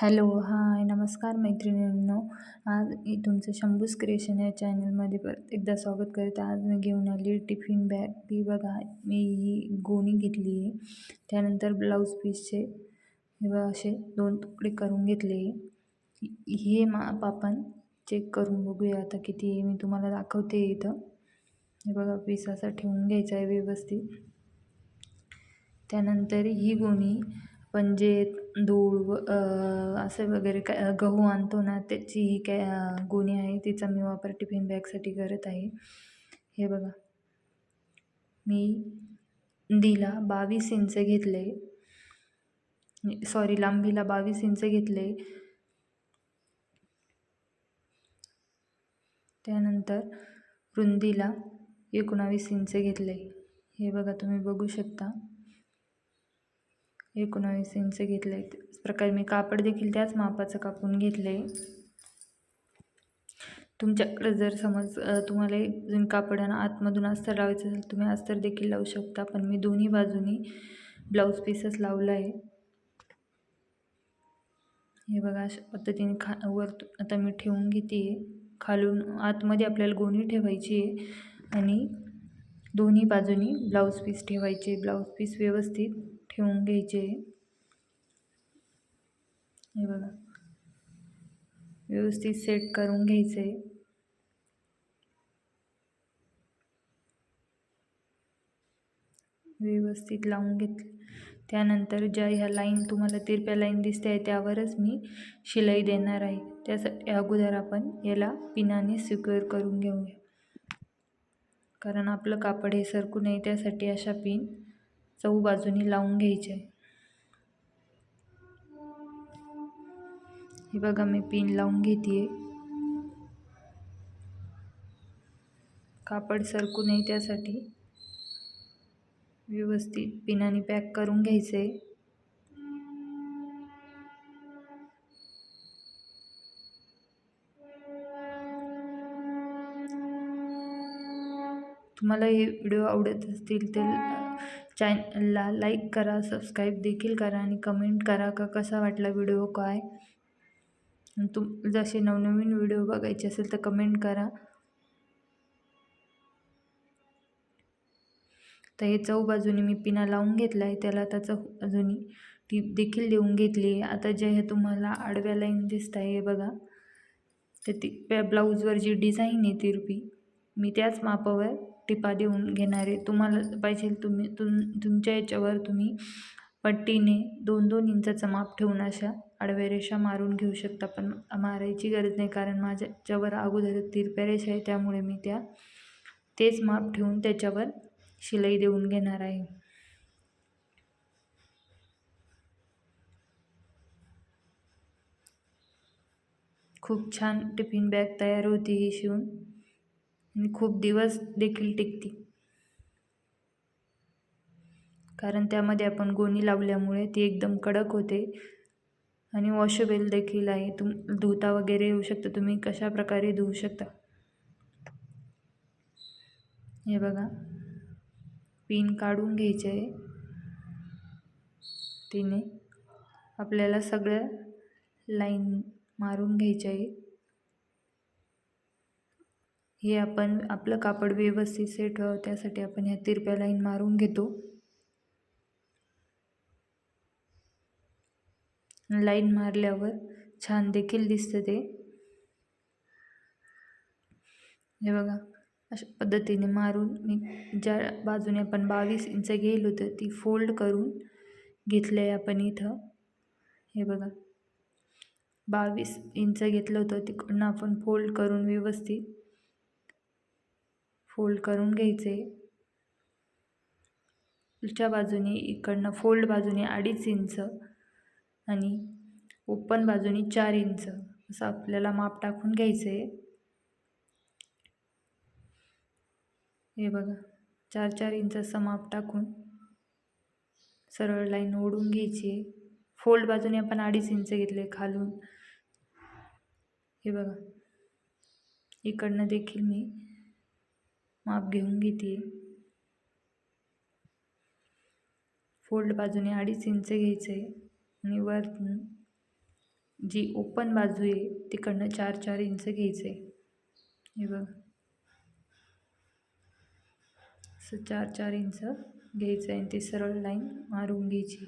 Hello hi नमस्कार मैत्रिणींनो. आज मी तुमचं शंभूस क्रिएशन या चॅनलमध्ये परत एकदा स्वागत करते. आज मी घेऊन आली टिफिन बॅग. ती बघा मी ही गोणी घेतली आहे. त्यानंतर ब्लाऊज पीसचे हे बघा असे दोन तुकडे करून घेतले हे माप आपण चेक करून बघूया आता किती आहे. मी तुम्हाला दाखवते इथं. हे बघा पीस असा ठेवून घ्यायचा आहे व्यवस्थित. त्यानंतर ही गोणी पण जे धूळ व असे वगैरे काय गहू आणतो ना त्याची ही काय गोणी आहे तिचा मी वापर टिफिन बॅगसाठी करत आहे. हे बघा. मी दिला बावीस इंच घेतले. सॉरी लांबीला बावीस इंच घेतले. त्यानंतर रुंदीला एकोणावीस इंच घेतले. हे बघा तुम्ही बघू शकता. एकोणावीस इंच घेतलं आहे त्याच प्रकारे मी कापड देखील त्याच मापाचं कापून घेतलं आहे तुमच्याकडं जर समज तुम्हाला अजून कापडानं आतमधून अस्तर लावायचं असेल तुम्ही अस्तर देखील लावू शकता पण मी दोन्ही बाजूनी ब्लाऊज पीसच लावला आहे हे बघा अशा पद्धतीने खा वर आता मी ठेवून घेते. खालून आतमध्ये आपल्याला गोणी ठेवायची आहे आणि दोन्ही बाजूनी ब्लाऊज पीस ठेवायचे. ब्लाऊज पीस व्यवस्थित ठेवून घ्यायचे. हे बघा. व्यवस्थित सेट करून घ्यायचे. व्यवस्थित लावून घेतले त्यानंतर ज्या ह्या लाईन तुम्हाला तिरप्या लाईन दिसते आहे त्यावरच मी शिलाई देणार आहे. त्यासाठी अगोदर आपण याला पिनाने सिक्युअर करून घेऊया. कारण आपलं कापड हे सरकू नये त्यासाठी अशा पिन चौ बाजूनी लावून घ्यायचे. हे बघा मी पिन लावून घेते कापड सरकू नये त्यासाठी. व्यवस्थित पिनाने पॅक करून घ्यायचे. तुम्हाला हे व्हिडिओ आवडत असतील तर चॅनलला लाईक करा सबस्क्राईब देखील करा आणि कमेंट करा का कसा वाटला व्हिडिओ काय? तुम जसे नवनवीन व्हिडिओ बघायचे असेल तर कमेंट करा. तर हे चौ बाजूनी मी पिना लावून घेतला आहे त्याला आता चौ बाजूनी टीप देखील देऊन घेतली आहे. आता जे हे तुम्हाला आडव्या लाईन दिसत आहे हे बघा. तर ती ब्लाऊजवर जी डिझाईन आहे तिरपी मी त्याच मापावर टिपा देऊन घेणारे. तुम्हाला पाहिजे तुम्ही तुम तुमच्या याच्यावर तुम्ही पट्टीने दोन दोन इंचाचं माप ठेवून अशा आडव्या रेषा मारून घेऊ शकता. पण मारायची गरज नाही कारण माझ्याच्यावर अगोदर तिरप्या रेषा आहे त्यामुळे मी त्या तेच माप ठेवून त्याच्यावर शिलाई देऊन घेणार आहे. खूप छान टिफिन बॅग तयार होती ही शिवून. आणि खूप दिवस देखील टिकते. कारण त्यामध्ये आपण गोणी लावल्यामुळे ती एकदम कडक होते. आणि वॉशेबल देखील आहे. तुम धुता वगैरे येऊ शकता. तुम्ही कशा प्रकारे धुवू शकता? हे बघा. पिन काढून घ्यायचे आहे. तिने आपल्याला सगळ्या लाईन मारून घ्यायच्या आहे. हे आपण आपलं कापड व्यवस्थित सेट व्हावं त्यासाठी आपण ह्या तिरप्या लाईन मारून घेतो. लाईन मारल्यावर छान देखील दिसतं ते. हे बघा अशा पद्धतीने मारून मी ज्या बाजूने आपण बावीस इंच घेईल होतं ती फोल्ड करून घेतलं आहे आपण इथं. हे बघा बावीस इंच घेतलं होतं तिकडनं आपण फोल्ड करून व्यवस्थित फोल्ड करून घ्यायचे. पुढच्या बाजूने इकडनं फोल्ड बाजूने अडीच इंच आणि ओपन बाजूने चार इंच असं आपल्याला माप टाकून घ्यायचं. आहे हे बघा चार चार इंच असं माप टाकून सरळ लाईन ओढून घ्यायची. आहे फोल्ड बाजूने आपण अडीच इंच घेतले खालून. हे बघा इकडनं देखील मी माप घेऊन घेते. फोल्ड बाजूने अडीच इंच घ्यायचं आहे आणि वर जी ओपन बाजू आहे तिकडनं चार चार इंच घ्यायचं. आहे हे बघा. असं चार चार इंच घ्यायचं आहे आणि ती सरळ लाईन मारून घ्यायची.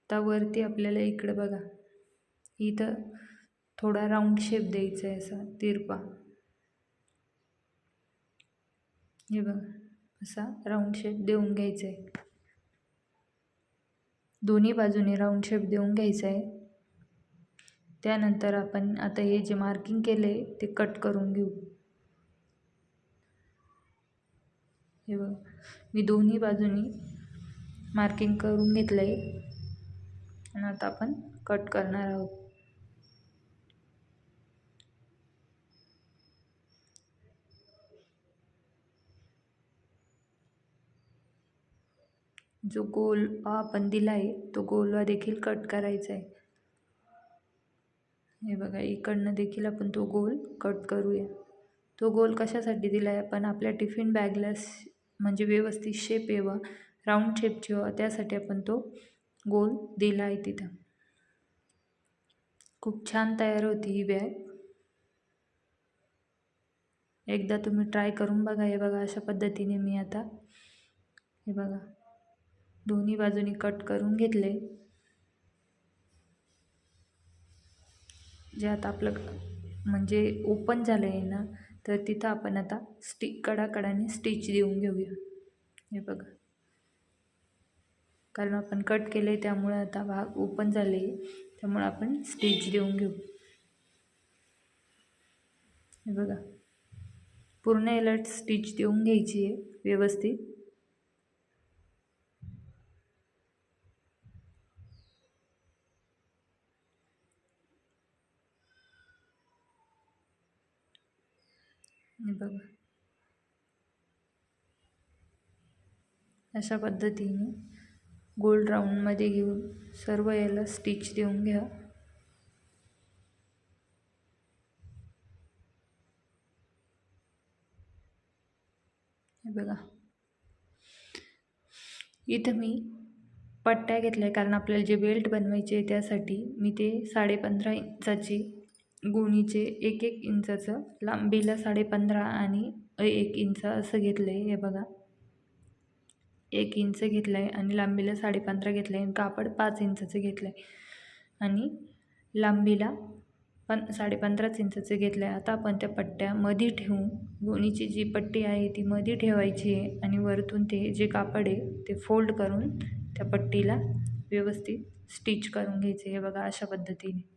आता वरती आपल्याला इकडं बघा. इथं थोडा राऊंड शेप द्यायचा आहे असा तिरपा. हे बघा असा राऊंड शेप देऊन घ्यायचा आहे दोन्ही बाजूने राऊंड शेप देऊन घ्यायचा आहे त्यानंतर आपण आता हे जे मार्किंग केलं आहे ते कट करून घेऊ. हे बघा मी दोन्ही बाजूनी मार्किंग करून घेतलं आहे आणि आता आपण कट करणार आहोत. जो गोल आपण दिला आहे तो गोलवा देखील कट करायचा आहे. हे बघा इकडनं देखील आपण तो गोल कट करूया. तो गोल कशासाठी दिला आहे आपण आपल्या टिफिन बॅगला म्हणजे व्यवस्थित शेप यावा राऊंड शेपची व्हावा त्यासाठी आपण तो गोल दिला आहे तिथं. खूप छान तयार होती ही बॅग एकदा तुम्ही ट्राय करून बघा हे बघा अशा पद्धतीने मी आता हे बघा. दोन्ही बाजूनी कट करून घेतले. जे आता आपलं म्हणजे ओपन झालं आहे ना तर तिथं आपण आता स्टिक कडाकडाने स्टिच देऊन घेऊया. हे बघा. कारण आपण कट केलं आहे त्यामुळे आता भाग ओपन झाले त्यामुळे आपण स्टिच देऊन घेऊ. हे बघा. पूर्ण याला स्टिच देऊन घ्यायची आहे व्यवस्थित. बघा. अशा पद्धतीने गोल्ड राऊंडमध्ये घेऊन सर्व याला स्टिच देऊन घ्या. हे बघा. इथं मी पट्ट्या घेतल्या कारण आपल्याला जे बेल्ट बनवायचे त्यासाठी मी ते साडेपंधरा इंचाची गोणीचे एक एक इंचाचं लांबीला साडेपंधरा आणि एक इंच असं घेतलं आहे हे बघा. एक इंच घेतलं आहे आणि लांबीला साडेपंधरा घेतलं आहे कापड पाच इंचाचं घेतलं आहे आणि लांबीला पण साडेपंधराच इंचाचं घेतलं आहे आता आपण त्या पट्ट्या मध्ये ठेवून गोणीची जी पट्टी आहे ती मध्ये ठेवायची आहे आणि वरतून ते जे कापड आहे ते फोल्ड करून त्या पट्टीला व्यवस्थित स्टिच करून घ्यायचे हे बघा अशा पद्धतीने.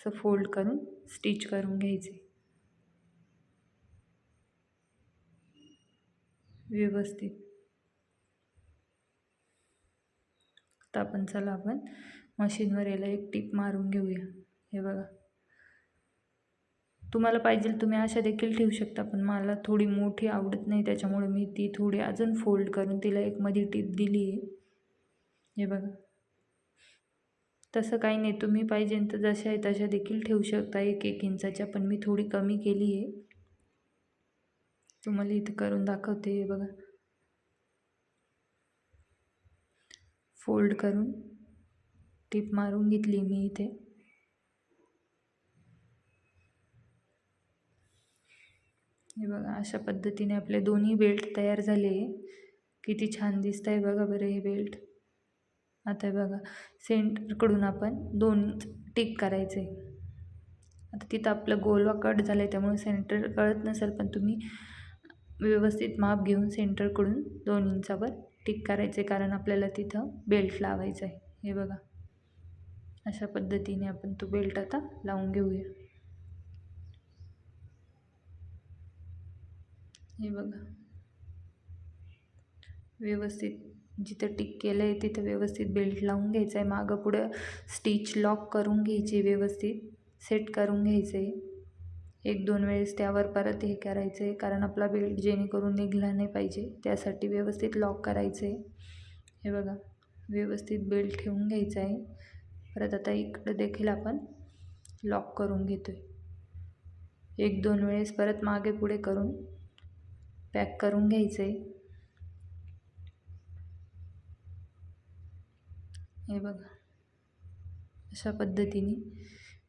असं फोल्ड करून स्टिच करून घ्यायचे. व्यवस्थित. आता आपण चला आपण मशीनवर याला एक टीप मारून घेऊया. हे बघा. तुम्हाला पाहिजे तुम्ही अशा देखील ठेवू शकता पण मला थोडी मोठी आवडत नाही त्याच्यामुळे मी ती थोडी अजून फोल्ड करून तिला एक मध्ये टीप दिली आहे हे बघा. तसं काही नाही तुम्ही पाहिजे तर जशा आहे तशा देखील ठेवू शकता. एक एक इंचाच्या पण मी थोडी कमी केली आहे. तुम्हाला इथं करून दाखवते हे बघा. फोल्ड करून टिप मारून घेतली मी इथे. हे बघा अशा पद्धतीने आपले दोन्ही बेल्ट तयार झाले किती छान दिसत आहे बघा बरं हे बेल्ट आता हे बघा सेंटरकडून आपण दोन टिक करायचे. आता तिथं आपलं गोलवा कट झालं आहे त्यामुळे सेंटर कळत नसेल पण तुम्ही व्यवस्थित माप घेऊन सेंटरकडून दोन इंचावर टिक करायचे कारण आपल्याला तिथं बेल्ट लावायचं आहे. हे बघा अशा पद्धतीने आपण तो बेल्ट आता लावून घेऊया. हे बघा व्यवस्थित जिथं टिक केलं आहे तिथं व्यवस्थित बेल्ट लावून घ्यायचं आहे मागं पुढं स्टिच लॉक करून घ्यायची व्यवस्थित. सेट करून घ्यायचं आहे एक दोन वेळेस त्यावर परत हे करायचं आहे कारण आपला बेल्ट जेणेकरून निघला नाही पाहिजे. त्यासाठी व्यवस्थित लॉक करायचं आहे हे बघा व्यवस्थित बेल्ट ठेवून घ्यायचा आहे परत आता इकडं देखील आपण लॉक करून घेतो आहे एक दोन वेळेस परत मागे पुढे करून पॅक करून घ्यायचं आहे हे बघा. अशा पद्धतीने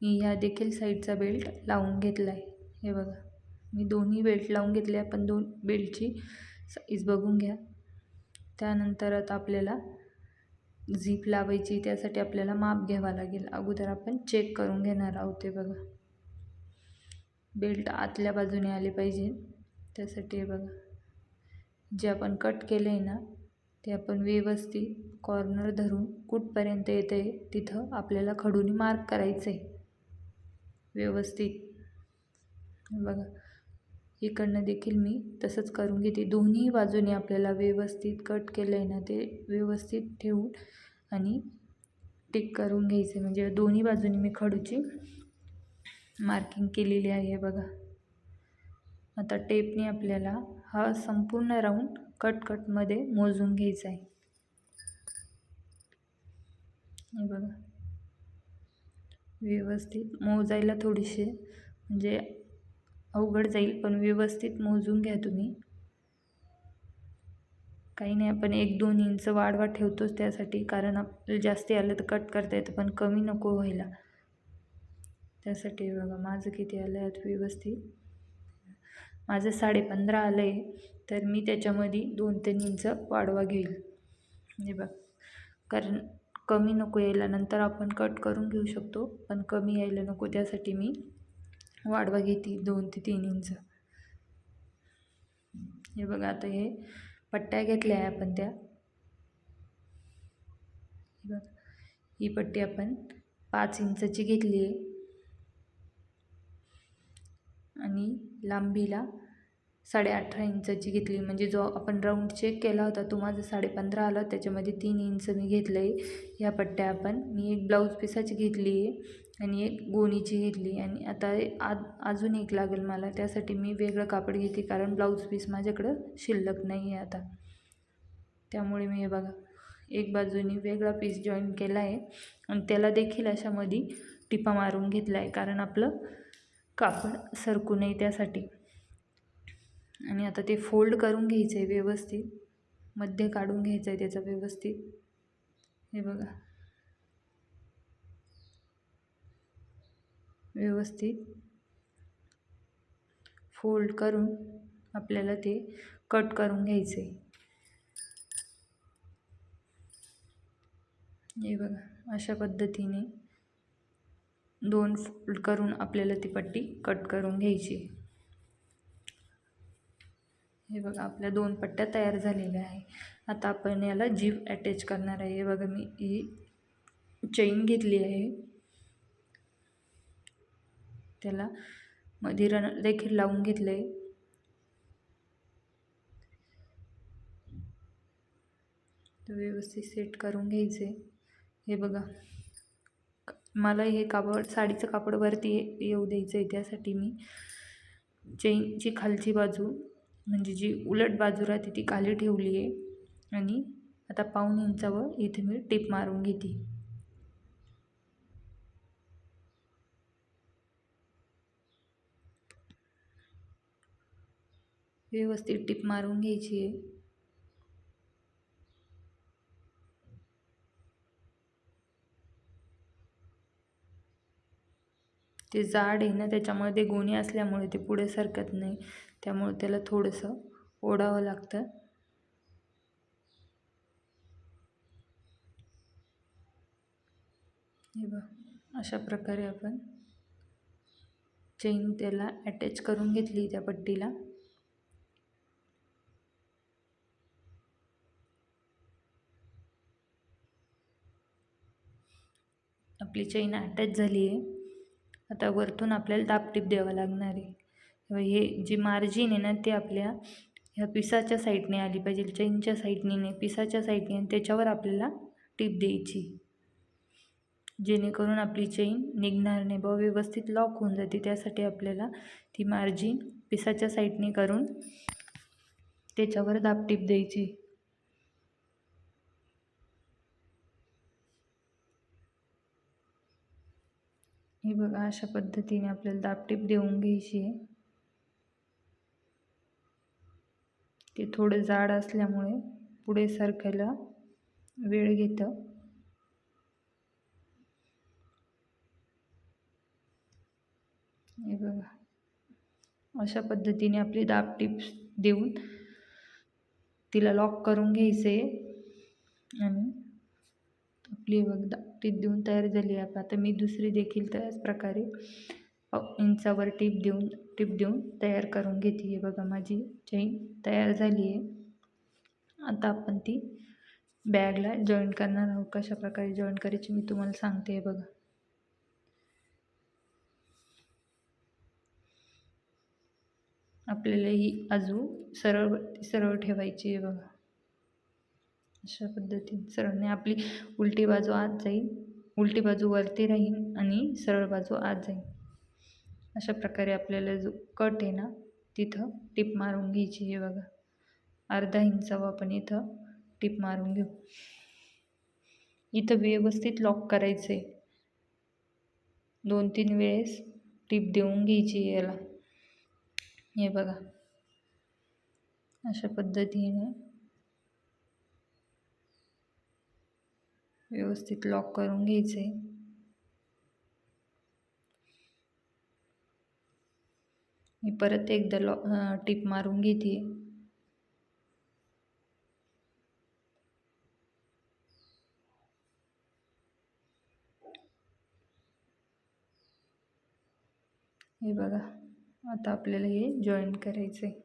मी ह्या देखील साईडचा बेल्ट लावून घेतला आहे हे बघा. मी दोन्ही बेल्ट लावून घेतले. आपण दोन बेल्टची साईज बघून घ्या. त्यानंतर आता आपल्याला झीप लावायची. त्यासाठी आपल्याला माप घ्यावा लागेल. अगोदर आपण चेक करून घेणार आहोत ते बघा. बेल्ट आतल्या बाजूने आले पाहिजे. त्यासाठी हे बघा. जे आपण कट केलं आहे ना ते आपण व्यवस्थित कॉर्नर धरून कुठपर्यंत येतं आहे तिथं आपल्याला खडूनी मार्क करायचं आहे व्यवस्थित. बघा इकडनं देखील मी तसंच करून घेते. दोन्ही बाजूने आपल्याला व्यवस्थित कट केलं आहे ना ते व्यवस्थित ठेवून आणि टिक करून घ्यायचं म्हणजे दोन्ही बाजूनी मी खडूची मार्किंग केलेली आहे बघा. आता टेपने आपल्याला हा संपूर्ण राऊंड कट कटमध्ये मोजून घ्यायचा आहे. हे बघा. व्यवस्थित मोजायला थोडीशी म्हणजे अवघड जाईल पण व्यवस्थित मोजून घ्या तुम्ही. काही नाही आपण एक दोन इंच वाढवा ठेवतोच त्यासाठी कारण आपल्याला जास्ती आलं तर कट करता येतं पण कमी नको व्हायला. त्यासाठी बघा माझं किती आलं आहे व्यवस्थित. माझं साडेपंधरा आलं आहे तर मी त्याच्यामध्ये दोन तीन इंच वाढवा घेईल. हे बघ. कारण कमी नको यायला नंतर आपण कट करून घेऊ शकतो. पण कमी यायला नको त्यासाठी मी वाढवा घेते दोन ते तीन इंच. हे बघा आता हे पट्ट्या घेतल्या आहे आपण त्या. बघा ही पट्टी आपण पाच इंचची घेतली आहे. आणि लांबीला साडे अठरा इंचाची घेतली. म्हणजे जो आपण राऊंड चेक केला होता तो माझा साडेपंधरा आला. त्याच्यामध्ये तीन इंच मी घेतलं आहे ह्या पट्ट्या आपण. मी एक ब्लाऊज पिसाची घेतली आहे आणि एक गोणीची घेतली आणि आता आज अजून एक लागेल मला. त्यासाठी मी वेगळं कापड घेते कारण ब्लाऊज पीस माझ्याकडं शिल्लक नाही आहे आता. त्यामुळे मी हे बघा एक बाजूनी वेगळा पीस जॉईन केला आहे आणि त्याला देखील अशामध्ये टिपा मारून घेतला आहे कारण आपलं कापड सरकू नये त्यासाठी. आणि आता ते फोल्ड करून घ्यायचं आहे व्यवस्थित. मध्य काढून घ्यायचं आहे त्याचा व्यवस्थित. हे बघा. व्यवस्थित. फोल्ड करून आपल्याला ते कट करून घ्यायचं आहे हे बघा अशा पद्धतीने दोन फोल्ड करून आपल्याला ती पट्टी कट करून घ्यायची हे बघा आपल्या दोन पट्ट्या तयार झालेल्या आहे. आता आपण याला जीव अटॅच करणार आहे. हे बघा मी ही चेन घेतली आहे. त्याला मधी रन देखील लावून घेतलं आहे व्यवस्थित सेट करून घ्यायचे. हे बघा मला हे कापड साडीचं कापड वरती येऊ द्यायचं आहे त्यासाठी मी चेनची खालची बाजू म्हणजे जी उलट बाजू राहते ती खाली ठेवली आहे. आणि आता पाऊन इंचावर इथे मी टिप मारून घेते. व्यवस्थित टिप मारून घ्यायची आहे. ते जाड आहे ना त्याच्यामध्ये गोणी असल्यामुळे ते पुढे सरकत नाही. त्यामुळे त्याला थोडंसं ओढावं लागतं. हे बघ अशा प्रकारे आपण चेन त्याला अटॅच करून घेतली त्या पट्टीला. आपली चेन अटॅच झाली आहे. आता वरतून आपल्याला दाबटीप द्यावं लागणार आहे. हे जी मार्जिन आहे ना ते आपल्या ह्या पिसाच्या साईडने आली पाहिजे चेनच्या साईडने नाही पिसाच्या साईडने आणि त्याच्यावर आपल्याला टीप द्यायची. जेणेकरून आपली चेन निघणार नाही. बा व्यवस्थित लॉक होऊन जाते. त्यासाठी आपल्याला ती मार्जिन पिसाच्या साईडने करून त्याच्यावर दापटीप द्यायची. हे बघा अशा पद्धतीने आपल्याला दापटीप देऊन घ्यायची आहे. ते थोडं जाड असल्यामुळे पुढे सरकायला वेळ घेतं. हे बघा. अशा पद्धतीने आपली दाब टिप्स देऊन तिला लॉक करून घ्यायचे. आणि आपली बघ दाब टीप देऊन तयार झाली आहे. आता मी दुसरी देखील त्याच प्रकारे इंचावर टीप देऊन टीप देऊन तयार करून घेते. आहे बघा माझी चैन तयार झाली आहे. आता आपण ती बॅगला जॉईंट करणार आहोत. कशा प्रकारे जॉईंट करायची मी तुम्हाला सांगते. बघा. आपल्याला ही अजून सरळ सरळ ठेवायची आहे बघा. अशा पद्धतीने सरळने आपली उलटी बाजू आत जाईल. उलटी बाजू वरती राहील आणि सरळ बाजू आत जाईल. अशा प्रकारे आपल्याला जो कट आहे ना तिथं टिप मारून घ्यायची आहे बघा. अर्धा इंचावं आपण इथं टिप मारून घेऊ. इथं व्यवस्थित लॉक करायचं आहे दोन तीन वेळेस टिप देऊन घ्यायची याला. हे बघा. अशा पद्धतीने व्यवस्थित लॉक करून घ्यायचं आहे मी परत एकदा लॉ टिप मारून घेते. हे बघा आता आपल्याला हे जॉईन करायचं आहे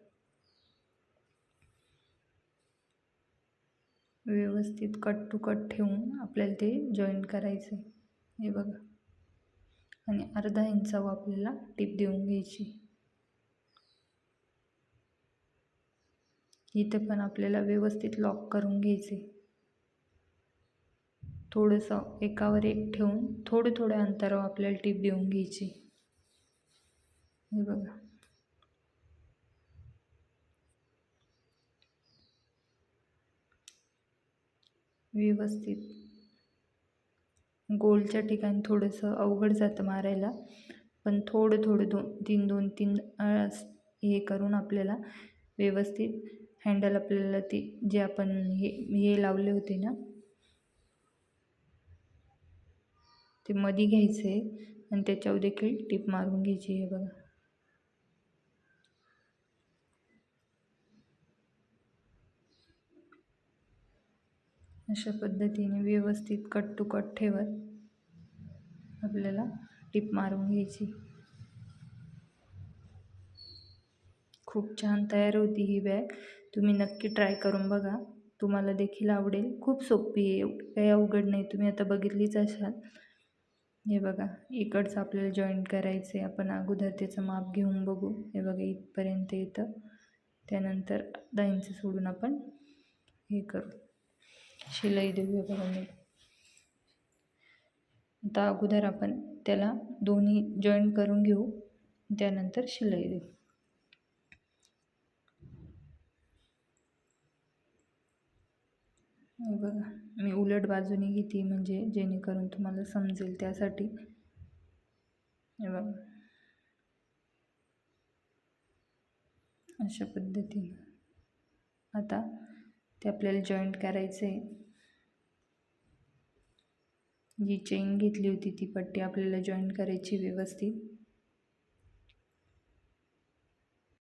व्यवस्थित कट टू कट ठेवून आपल्याला ते जॉईन करायचं आहे हे बघा. आणि अर्धा इंचावर आपल्याला टीप देऊन घ्यायची. इथं पण आपल्याला व्यवस्थित लॉक करून घ्यायचे थोडंसं एकावर एक ठेवून थोडं थोड्या अंतरावर आपल्याला टीप देऊन घ्यायची हे बघा. व्यवस्थित. गोलच्या ठिकाणी थोडंसं अवघड जातं मारायला पण थोडं थोडं दोन तीन दोन तीन हे करून आपल्याला व्यवस्थित हँडल आपल्याला ती जे आपण हे हे लावले होते ना ते मध्ये घ्यायचे आणि त्याच्यावर देखील टीप मारून घ्यायची आहे बघा. अशा पद्धतीने व्यवस्थित कट टू कट ठेवत आपल्याला टीप मारून घ्यायची. खूप छान तयार होती ही बॅग तुम्ही नक्की ट्राय करून बघा. तुम्हाला देखील आवडेल. खूप सोपी आहे. काही अवघड नाही. तुम्ही आता बघितलीच असाल. हे बघा. इकडचं आपल्याला जॉईंट करायचं आहे आपण अगोदर त्याचं माप घेऊन बघू. हे बघा इथपर्यंत येतं. त्यानंतर दहा इंच सोडून आपण हे करू. शिलाई देऊया बघा मी आता अगोदर आपण त्याला दोन्ही जॉईंट करून घेऊ. त्यानंतर शिलाई देऊ. बघा मी उलट बाजूने घेते म्हणजे जेणेकरून तुम्हाला समजेल त्यासाठी. हे बघा. अशा पद्धतीने. आता ते आपल्याला जॉईंट करायचं आहे जी चेन घेतली होती ती पट्टी आपल्याला जॉईंट करायची व्यवस्थित.